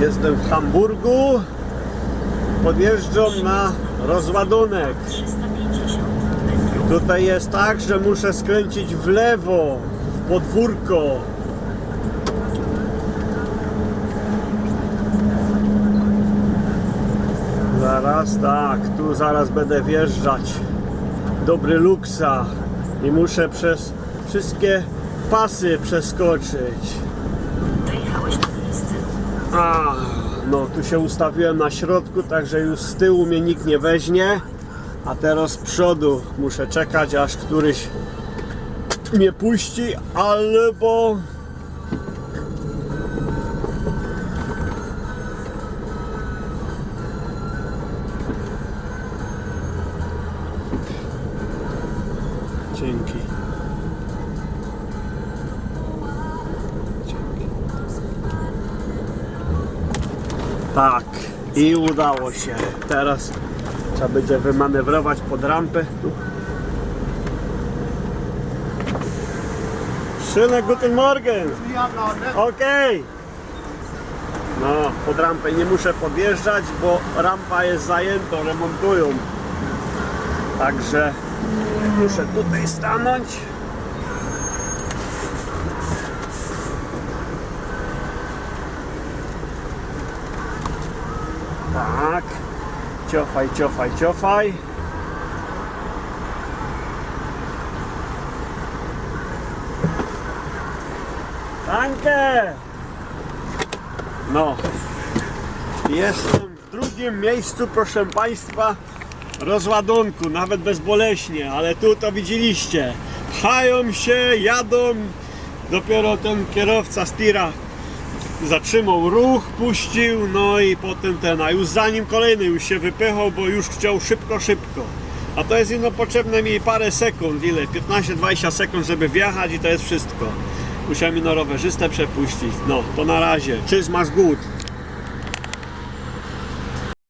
Jestem w Hamburgu. Podjeżdżam na rozładunek. Tutaj jest tak, że muszę skręcić w lewo, w podwórko. Zaraz tak, tu zaraz będę wjeżdżać. Dobry luksa i muszę przez wszystkie pasy przeskoczyć. Dojechałeś na miejsce. A, no tu się ustawiłem na środku, także już z tyłu mnie nikt nie weźmie. A teraz z przodu muszę czekać, aż któryś mnie puści, albo... Dzięki. Tak, i udało się. Teraz trzeba będzie wymanewrować pod rampę. Schönen guten Morgen. Okej. No, pod rampę nie muszę podjeżdżać, bo rampa jest zajęta, remontują. Także muszę tutaj stanąć. Tak. Ciofaj, ciofaj, ciofaj. Danke! No. Jestem w drugim miejscu, proszę Państwa, rozładunku, nawet bezboleśnie, ale tu to widzieliście. Pchają się, jadą. Dopiero ten kierowca z tira zatrzymał ruch, puścił, no i potem ten, a już za nim kolejny już się wypychał, bo już chciał szybko, szybko. A to jest jedno potrzebne mi parę sekund, ile? 15-20 sekund, żeby wjechać i to jest wszystko. Musiałem na rowerzystę przepuścić. No, to na razie. Cheers, masz good.